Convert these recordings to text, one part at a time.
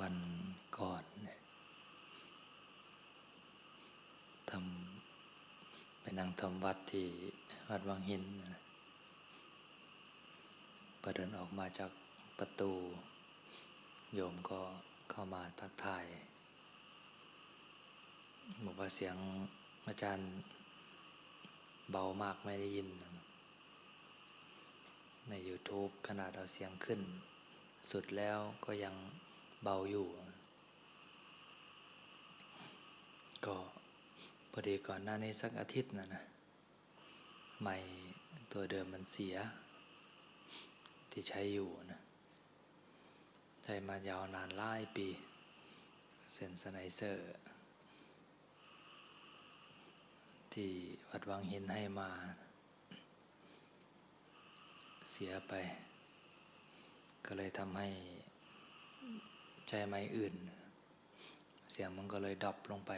วันก่อนเนี่ยทำไปนั่งทำวัดที่วัดวังหินนะพอเดินออกมาจากประตู โยมก็เข้ามาทักทายบอกว่าเสียงอาจารย์เบามากไม่ได้ยิน ใน YouTube ขนาดเอาเสียงขึ้น สุดแล้วก็ยัง เบาอยู่ ก็พอดีก่อนหน้านี้สักอาทิตย์นะนะไม่ตัวเดิมมันเสีย ที่ใช้อยู่นะใช้มายาวนานหลายปี เซนสไนเซอร์ ที่วัดวังหินให้มา เสียไป ก็เลยทำให้ ใช้ไม้อื่น เสียงมันก็เลยดับลงไป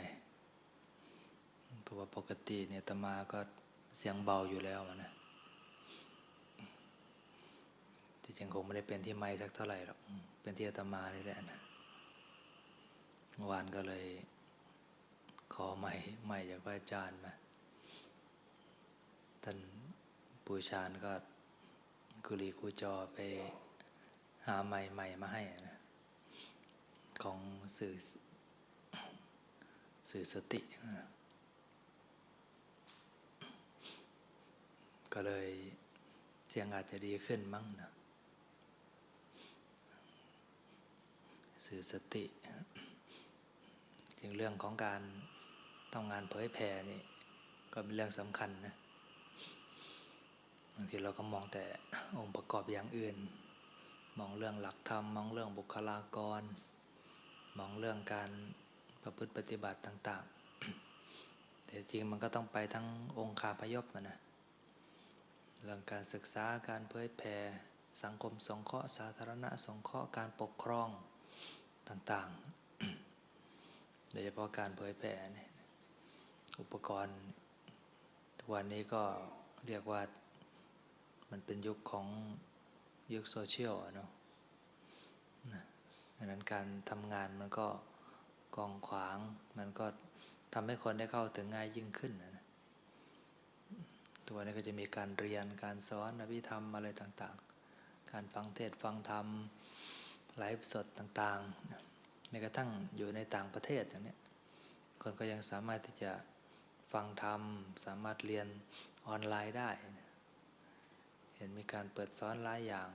เพราะว่าปกติเนี่ยตมาก็เสียงเบาอยู่แล้วนะที่จริงคงไม่ได้เป็นที่ไม้สักเท่าไหร่หรอกเป็นที่อาตมานี่แหละนะวานก็เลยขอไม้ไม้จากพระอาจารย์มาท่านปูชานก็กุลีกูจอไปหาไม้ใหม่มาให้นะ ของสื่อสื่อสตินะก็เลยเสียงอาจจะดีขึ้นมั้งนะสื่อสติ จึงเรื่องของการต้องงานเผยแผ่นี่ ก็เป็นเรื่องสำคัญนะบางทีเราก็มองแต่องค์ประกอบอย่างอื่น มองเรื่องหลักธรรม มองเรื่องบุคลากร มองเรื่องการประพฤติปฏิบัติต่าง ๆ แต่จริงมันก็ต้องไปทั้งองค์คาพยพนะ เรื่องการศึกษาการเผยแผ่สังคมสงเคราะห์สาธารณะสงเคราะห์การปกครองต่างๆ โดยเฉพาะการเผยแผ่เนี่ยอุปกรณ์ ทุกวันนี้ก็เรียกว่ามันเป็นยุคของยุคโซเชียลเนาะ ดังนั้นการทำงานมันก็กองขวาง มันก็ทำให้คนได้เข้าถึงง่ายยิ่งขึ้นนะตัวนี้ก็จะมีการเรียนการสอนอภิธรรมอะไรต่างๆ การฟังเทศฟังธรรมไลฟ์สดต่างๆในกระทั่งอยู่ในต่างประเทศอย่างนี้คนก็ยังสามารถที่จะฟังธรรม สามารถเรียนออนไลน์ได้ เห็นมีการเปิดสอนหลายอย่าง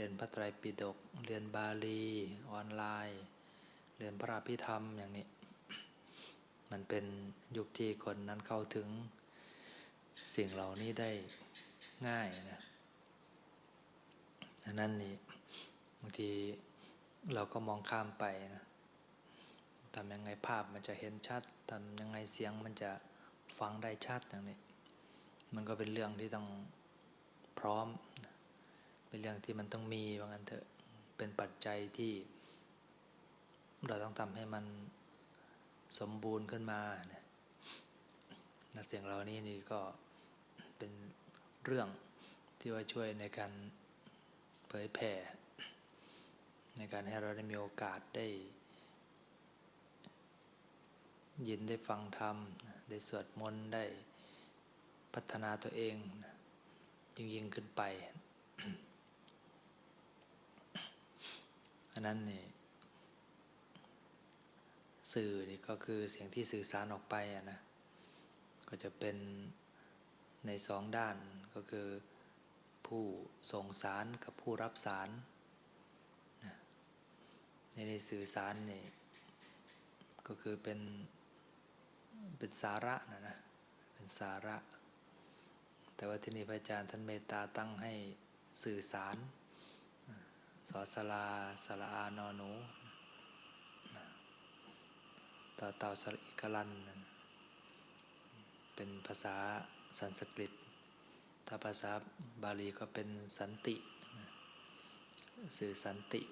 เรียนพระไตรปิฎกเรียนบาลีออนไลน์ เรียนพระพิธรรมอย่างนี้ มันเป็นยุคที่คนนั้นเข้าถึงสิ่งเหล่านี้ได้ง่ายนะอันนั้นนี่บางทีเราก็มองข้ามไปนะทำยังไงภาพมันจะเห็นชัดทำยังไงเสียงมันจะฟังได้ชัดอย่างนี้ มันก็เป็นเรื่องที่ต้องพร้อม เป็นเรื่องที่มันต้องมีว่างั้นเถอะเป็นปัจจัยที่ เราต้องทำให้มันสมบูรณ์ขึ้นมาเนี่ยเสียงเรานี้นี่ก็เป็นเรื่องที่ว่าช่วยในการเผยแผ่ ในการให้เราได้มีโอกาสได้ ยินได้ฟังธรรม ได้สวดมนต์ได้พัฒนาตัวเองยิ่งยิ่งขึ้นไปันนั้นนี่สื่อนี่ก็คือเสียงที่สื่อสารออกไปอะนะก็จะเป็นในสองด้านก็คือผู้ส่งสารกับผู้รับสารในสื่อสารนี่ก็คือเป็นเป็นสาระนะนะเป็นสาระ แต่ว่าที่นี่พระอาจารย์ท่านเมตตาตั้งให้สื่อสาร สอสลาสละอานอหนูต่อเต่าสระอิกลัน เป็นภาษาสันสกฤต ถ้าภาษาบาลีก็เป็นสันติ สื่อสันติ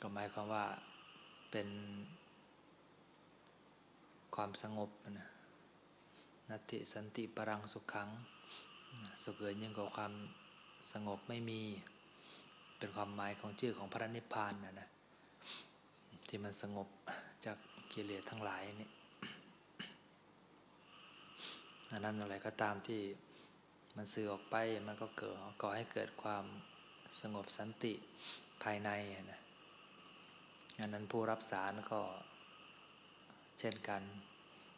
ก็หมายความว่าเป็นความสงบนะนัตติสันติปรังสุขขัง สุขเกินยิ่งกว่าความสงบไม่มี เป็นความหมายของชื่อของพระนิพพานนะนะที่มันสงบจากกิเลสทั้งหลายนี่อันนั้นอะไรก็ตามที่มันสื่อออกไปมันก็เกิดก่อให้เกิดความสงบสันติภายในนะอันนั้นผู้รับสารก็เช่นกัน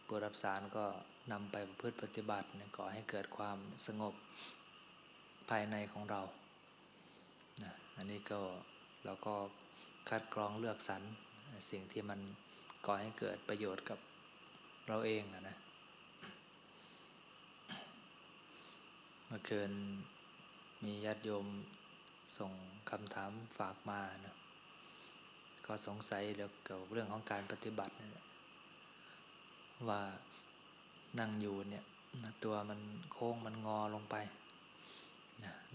ผู้รับสารก็นำไปประพฤติปฏิบัติเนี่ยก่อให้เกิดความสงบภายในของเรา อันนี้ก็เราก็คัดกรองเลือกสรรสิ่งที่มันก่อให้เกิดประโยชน์กับเราเองนะเมื่อคืนมีญาติโยมส่งคำถามฝากมานะก็สงสัยเกี่ยวกับเรื่องของการปฏิบัตินะว่านั่งอยู่เนี่ยตัวมันโค้งมันงอลงไป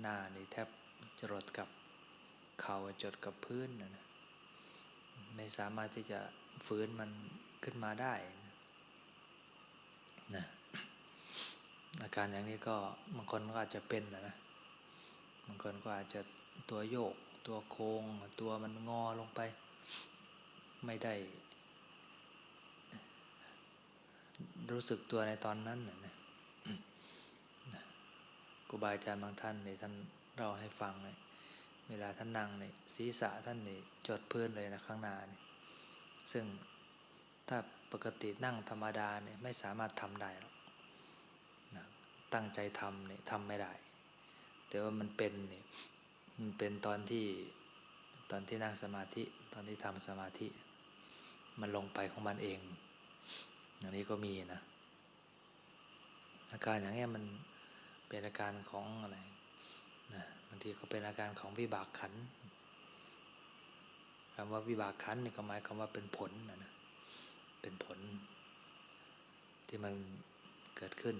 หน้านี่แทบจรดกับ เข่าจดกับพื้นนะนะไม่สามารถที่จะฟื้นมันขึ้นมาได้นะนะอาการอย่างนี้ก็บางคนก็อาจจะเป็นนะนะบางคนก็อาจจะตัวโยก ตัวโค้งตัวมันงอลงไป ไม่ได้ รู้สึกตัวในตอนนั้นนะนะครูบาอาจารย์บางท่านนี่ท่านเราให้ฟังเลย เวลาท่านนั่งนี่ศีรษะท่านนี่จดพื้นเลยนะข้างหน้านี่ซึ่งถ้าปกตินั่งธรรมดาเนี่ยไม่สามารถทำได้หรอกนะตั้งใจทำเนี่ยทำไม่ได้ แต่ว่ามันเป็นเนี่ยมันเป็นตอนที่ตอนที่นั่งสมาธิตอนที่ทำสมาธิ มันลงไปของมันเอง อย่างนี้ก็มีนะอาการอย่างเงี้ยมันเป็นอาการของอะไรางทีก็เป็นอาการของวิบากขันคำว่าวิบากขันนี่ก็หมายความว่าเป็นผลนะนะเป็นผล ที่มันเกิดขึ้น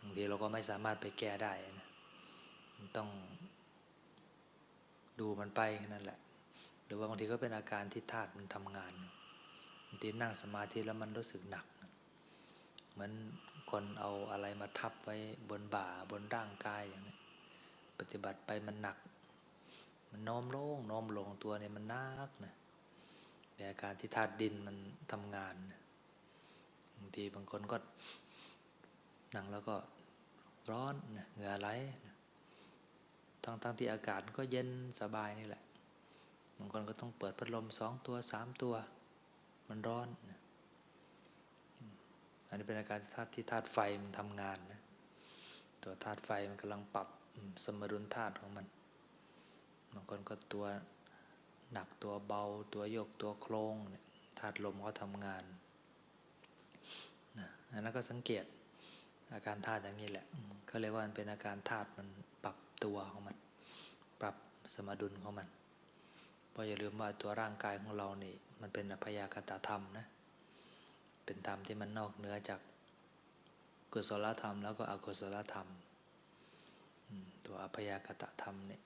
บางทีเราก็ไม่สามารถไปแก้ได้นะต้องดูมันไปแค่นั่นแหละ หรือว่าบางทีก็เป็นอาการที่ธาตุมันทำงานบางทีนั่งสมาธิแล้วมันรู้สึกหนัก เหมือนคนเอาอะไรมาทับไว้บนบ่าบนร่างกายอย่างนี้ ฏิบัติไปมันหนัก มันน้อมลงน้อมลงตัวเนี่ยมันนักนะในอาการที่ธาตุดินมันทำงานบางทีบางคนก็นั่งแล้วก็ร้อนเหงื่อไหลทั้งทั้งที่อากาศก็เย็นสบายนี่แหละบางคนก็ต้องเปิดพัดลมสองตัวสามตัว มันร้อนอันนี้เป็นอาการธาตุที่ธาตุไฟมันทำงานนะตัวธาตุไฟมันกำลังปรับ สมดุลธาตุของมันบางคนก็ตัวหนักตัวเบาตัวโยกตัวโครงธาตุลมก็ทำงานนะอันนั้นก็สังเกตอาการธาตุอย่างนี้แหละเขาเรียกว่ามันเป็นอาการธาตุมันปรับตัวของมัน ปรับสมดุลของมันเพราะอย่าลืมว่าตัวร่างกายของเรานี่มันเป็นอพยากตธรรมนะเป็นธรรมที่มันนอกเหนือจากกุศลธรรมแล้วก็อกุศลธรรม ตัวอพยากตะธรรมเนี่ย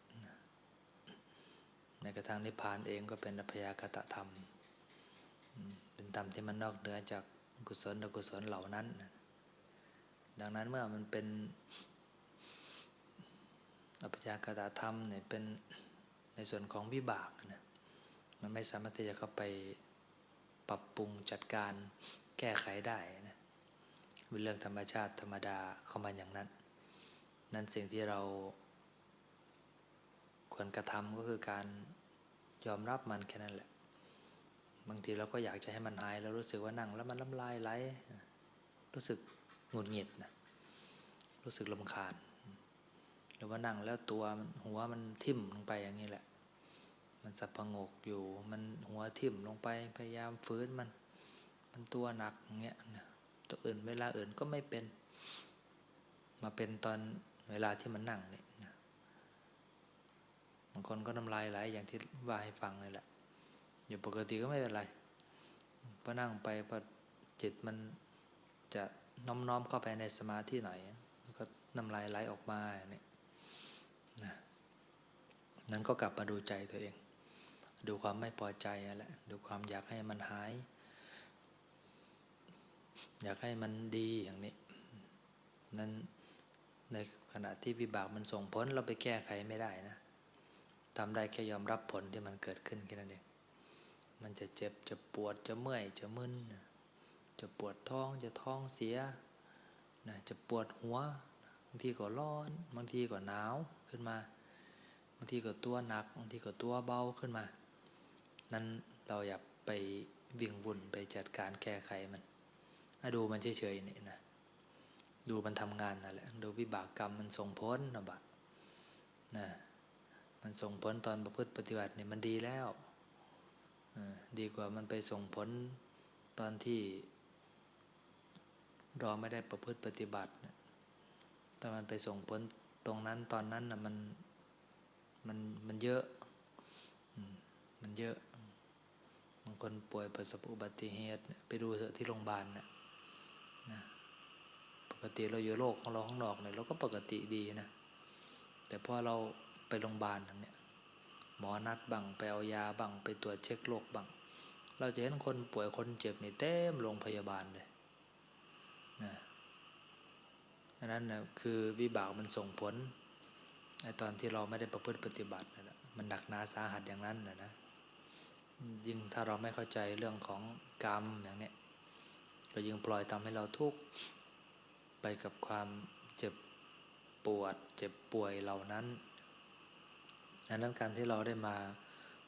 ในกระทั่งนิพพานเองก็เป็นอพยากตะธรรม เป็นธรรมที่มันนอกเหนือจากกุศลอกุศลเหล่านั้น ดังนั้นเมื่อมันเป็นอพยากตธรรมเนี่ยเป็นในส่วนของวิบากนะมันไม่สามารถที่จะเข้าไปปรับปรุงจัดการแก้ไขได้นะเป็นเรื่องธรรมชาติธรรมดาเข้ามาอย่างนั้น นั่นสิ่งที่เรา ควรกระทำก็คือการยอมรับมันแค่นั้นแหละ บางทีเราก็อยากจะให้มันหายแล้วรู้สึกว่านั่งแล้วมันล้ำลายไหลรู้สึกหงุดหงิดนะรู้สึกลำคาญ หรือว่านั่งแล้วตัวหัวมันทิ่มลงไปอย่างนี้แหละ มันสับประงกอยู่ มันหัวทิ่มลงไปพยายามฟื้นมัน มันตัวหนักอย่างเงี้ยตัวอื่นเวลาอื่นก็ไม่เป็น มาเป็นตอน เวลาที่มันนั่งเนี่นะบางคนก็น้ำลายไหลอย่างที่ว่าให้ฟังเลยแหละ อยู่ปกติก็ไม่เป็นไรพอนั่งไปพอจิตมันจะน้อมน้อมเข้าไปในสมาธิหน่อยก็น้ำลายไหลออกมาอย่างนี้นะนั้นก็กลับมาดูใจตัวเอง ดูความไม่พอใจแหละดูความอยากให้มันหาย อยากให้มันดีอย่างนี้นั้นใน ขณะที่วิบากมันส่งผลเราไปแก้ไขไม่ได้นะทำได้แค่ยอมรับผลที่มันเกิดขึ้นแค่นั้นเองมันจะเจ็บจะปวดจะเมื่อยจะมึนจะปวดท้องจะท้องเสียนะจะปวดหัวบางทีก็ร้อนบางทีก็หนาวขึ้นมาบางทีก็ตัวหนักบางทีก็ตัวเบาขึ้นมา นั้นเราอย่าไปวิ่งวุ่นไปจัดการแก้ไขมันอดูมันเฉยๆนี่นะ ดูมันทำงานนั่นแหละดูวิบากกรรมมันส่งผลนะบะนะมันส่งผลตอนประพฤติปฏิบัติเนี่ยมันดีแล้วดีกว่ามันไปส่งผลตอนที่รอไม่ได้ประพฤติปฏิบัตินะถ้ามันไปส่งผลตรงนั้นตอนนั้นนะมันมันมันเยอะมันเยอะบางคนป่วยประสบอุบัติเหตุ ไปดูเถอะที่โรงพยาบาลนะนะ ปกติเราอยู่โลกของเราข้างนอกเนี่ยเราก็ปกติดีนะ แต่พอเราไปโรงพยาบาลเนี่ยหมอนัดบังไปเอายาบังไปตรวจเช็คโรคบังเราจะเห็นคนป่วยคนเจ็บนี่เต็มโรงพยาบาลเลยนะอันนั้นนะคือวิบากมันส่งผลในตอนที่เราไม่ได้ประพฤติปฏิบัตินะมันหนักหนาสาหัสอย่างนั้นนะนะยิ่งถ้าเราไม่เข้าใจเรื่องของกรรมอย่างเนี้ยก็ยิ่งปล่อยทำให้เราทุกข์ ไปกับความเจ็บปวด เจ็บป่วยเหล่านั้นดังนั้นการที่เราได้มา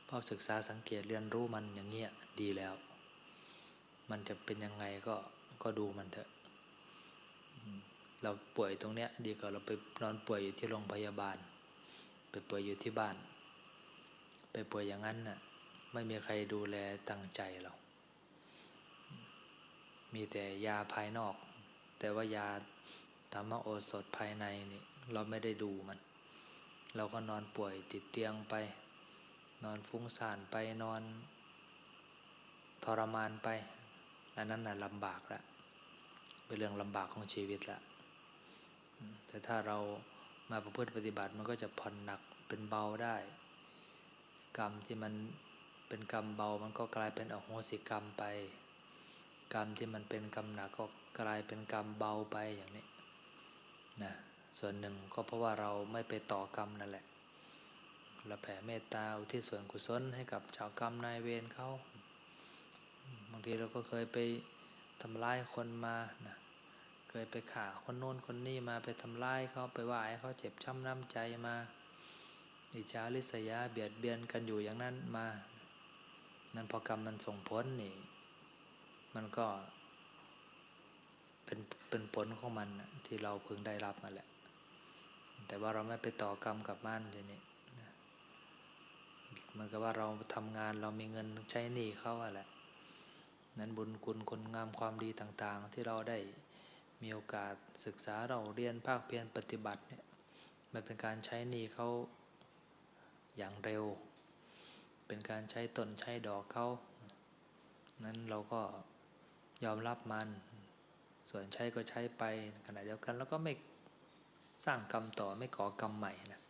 เฝ้าศึกษาสังเกตเรียนรู้มันอย่างเงี้ยดีแล้ว มันจะเป็นยังไงก็ก็ดูมันเถอะ เราป่วยตรงเนี้ยดีกว่าเราไปนอนป่วยอยู่ที่โรงพยาบาล ไปป่วยอยู่ที่บ้าน ไปป่วยอย่างนั้นน่ะไม่มีใครดูแลตั้งใจเรา มีแต่ยาภายนอก แต่ว่ายาธรรมโอสถภายในนี่เราไม่ได้ดูมัน เราก็นอนป่วยติดเตียงไป นอนฟุ้งซ่านไปนอน ทรมานไป อันนั้นน่ะลำบากละเป็นเรื่องลำบากของชีวิตละแต่ถ้าเรามาประพฤติปฏิบัติมันก็จะผ่อนหนักเป็นเบาได้ กรรมที่มันเป็นกรรมเบามันก็กลายเป็นอโหสิกรรมไป กรรมที่มันเป็นกรรมหนักก็กลายเป็นกรรมเบาไปอย่างนี้นะส่วนหนึ่งก็เพราะว่าเราไม่ไปต่อกรรมนั่นแหละเราแผ่เมตตาอุทิศส่วนกุศลให้กับชาวกรรมนายเวรเขาบางทีเราก็เคยไปทำร้ายคนมานะเคยไปฆ่าคนโน้นคนนี้มาไปทำร้ายเขาไปว่าให้เขาเจ็บช้ำน้ำใจมาอิจฉาริษยาเบียดเบียนกันอยู่อย่างนั้นมา นั้นพอกรรมมันส่งผลนี่ มันก็ เป็นเป็นผลของมันที่เราพึงได้รับมาแหละ แต่ว่าเราไม่ไปต่อกรรมกับมันทีนี้นะเหมือนกับว่าเราทำงานเรามีเงินใช้หนี้เขาอะแหละ นั้นบุญคุณคุณงามความดีต่างๆ ที่เราได้มีโอกาสศึกษาเราเรียนภาคเพียรปฏิบัติเนี่ยมันเป็นการใช้หนี้เขาอย่างเร็ว เป็นการใช้ต้นใช้ดอกเขานั้นเราก็ ยอมรับมัน ส่วนใช้ก็ใช้ไปขณะเดียวกัน แล้วก็ไม่สร้างกรรมต่อไม่ก่อกรรมใหม่นะ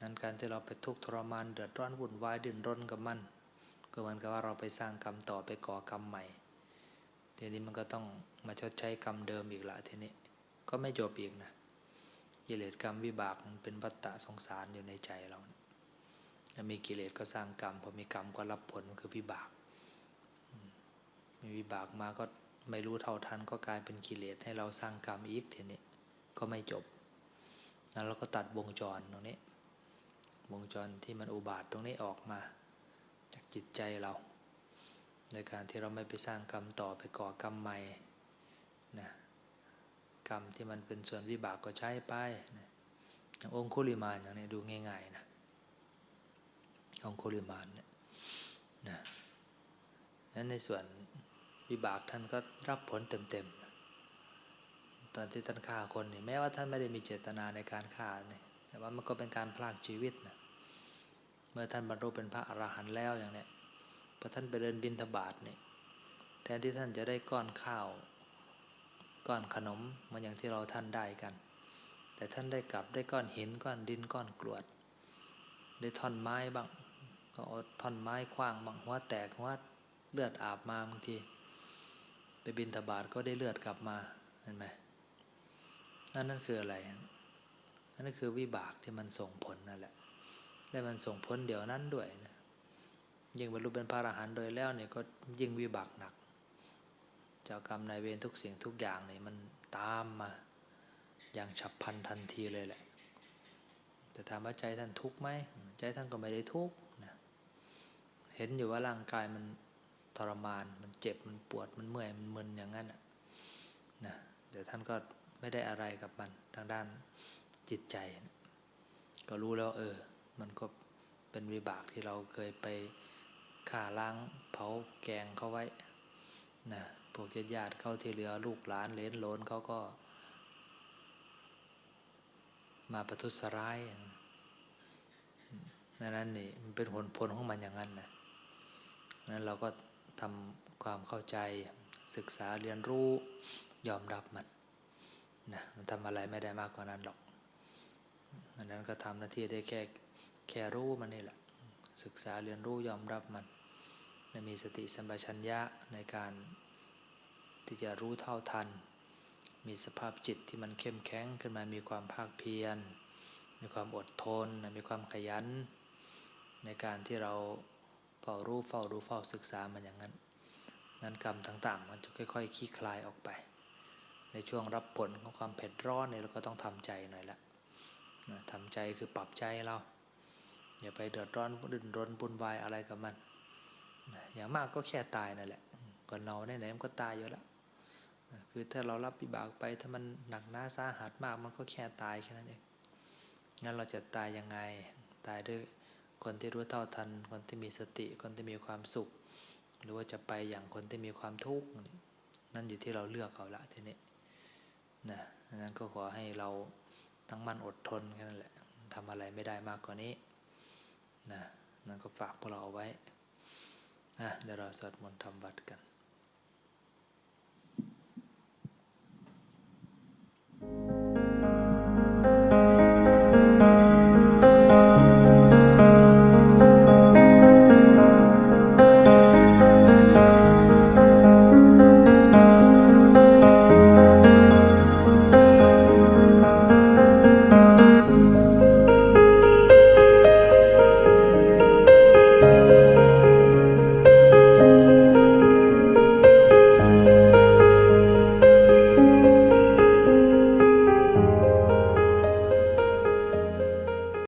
นั้นการที่เราไปทุกข์ทรมานเดือดร้อนวุ่นวายดิ้นรนกับมัน ก็เหมือนกับว่าเราไปสร้างกรรมต่อไปก่อกรรมใหม่ทีนี้มันก็ต้องมาชดใช้กรรมเดิมอีกละทีนี้ก็ไม่จบอีกนะกิเลสกรรมวิบากมันเป็นวัฏฏะสงสารอยู่ในใจเรานะมีกิเลสก็สร้างกรรมพอมีกรรมก็รับผลคือวิบาก มีวิบากมาก็ไม่รู้เท่าทันก็กลายเป็นกิเลสให้เราสร้างกรรมอีกทีนี้ก็ไม่จบนั้นเราก็ตัดวงจรตรงนี้ วงจรที่มันอุบาทตรงนี้ออกมา จากจิตใจเรา ในการที่เราไม่ไปสร้างกรรมต่อไปก่อกรรมใหม่นะกรรมที่มันเป็นส่วนวิบากก็ใช้ไปนะอย่างองคุลิมานอย่างนี้ดูง่ายๆนะองคุลิมานเนี่ยนะนั้นในส่วน วิบากท่านก็รับผลเต็มๆ ตอนที่ท่านฆ่าคนนี่แม้ว่าท่านไม่ได้มีเจตนาในการฆ่าเนี่ยแต่ว่ามันก็เป็นการพลากชีวิตนะเมื่อท่านบรรลุเป็นพระอรหันต์แล้วอย่างเนี้ยพอท่านไปเดินบินทบาทเนี่ยแทนที่ท่านจะได้ก้อนข้าว ก้อนขนมเหมันอย่างที่เราท่านได้กัน แต่ท่านได้กลับได้ก้อนหินก้อนดินก้อนกรวด ได้ท่อนไม้บ้างก็เอาท่อนไม้คว้างบางหัวแตกหัวเลือดอาบมาบางที บินทบาทก็ได้เลือดกลับมาเห็นไหมนั่นนั่นคืออะไรนั่นคือวิบากที่มันส่งผลนั่นแหละและมันส่งผลเดี๋ยวนั้นด้วยนะยิ่งบรรลุเป็นพระอรหันต์โดยแล้วเนี่ยก็ยิ่งวิบากหนัก เจ้ากรรมนายเวรทุกสิ่งทุกอย่างเนี่ยมันตามมาอย่างฉับพลันทันทีเลยแหละจะถามว่าใจท่านทุกข์ไหมใจท่านก็ไม่ได้ทุกข์นะเห็นอยู่ว่าร่างกายมัน ทรมาน มันเจ็บมันปวดมันเมื่อยมันมึนอย่างนั้นนะนะแต่ท่านก็ไม่ได้อะไรกับมันทางด้านจิตใจ ก็รู้แล้วเออ มันก็เป็นวิบากที่เราเคยไปฆ่าล้างเผาแกงเขาไว้นะพวกญาติเข้าที่เหลือลูกหลานเลนโลนเขาก็ มาประทุษร้ายดังนั้นนี่มันเป็นผลผลของมันอย่างนั้นนะนั้นเราก็ ทำความเข้าใจศึกษาเรียนรู้ยอมรับมันนะมันทำอะไรไม่ได้มากกว่านั้นหรอกดังนั้นก็ทำหน้าที่ได้แค่แค่รู้มันนี่แหละ ศึกษาเรียนรู้ยอมรับมันและมีสติสัมปชัญญะในการที่จะรู้เท่าทัน มีสภาพจิตที่มันเข้มแข็งขึ้นมามีความภาคเพียร มีความอดทน มีความขยัน ในการที่เรา ฝ้ารู้เฝ้าดูเฝ้าศึกษามันอย่างนั้น นั้นกรรมต่างๆ มันจะค่อยๆคลี่คลายออกไป ในช่วงรับผลของความเผ็ดร้อนเนี่ยเราก็ต้องทำใจหน่อยละนะทำใจคือปรับใจเราอย่าไปเดือดร้อนดิ้นรนบุญวายอะไรกับมันนะอย่างมากก็แค่ตายนั่นแหละก่อนเราไหนๆมันก็ตายอยู่แล้วนะคือถ้าเรารับวิบากไปถ้ามันหนักหน้าสาหัสมากมันก็แค่ตายแค่นั้นเองงั้นเราจะตายยังไงตายด้วย คนที่รู้เท่าทัน คนที่มีสติ คนที่มีความสุข หรือว่าจะไปอย่างคนที่มีความทุกข์นั่นอยู่ที่เราเลือกเอาละทีนี้นะนั้นก็ขอให้เราตั้งมั่นอดทนแค่นั้นแหละทำอะไรไม่ได้มากกว่านี้นะนั่นก็ฝากพวกเราเอาไว้นะเดี๋ยวเราสวดมนต์ทำวัดกัน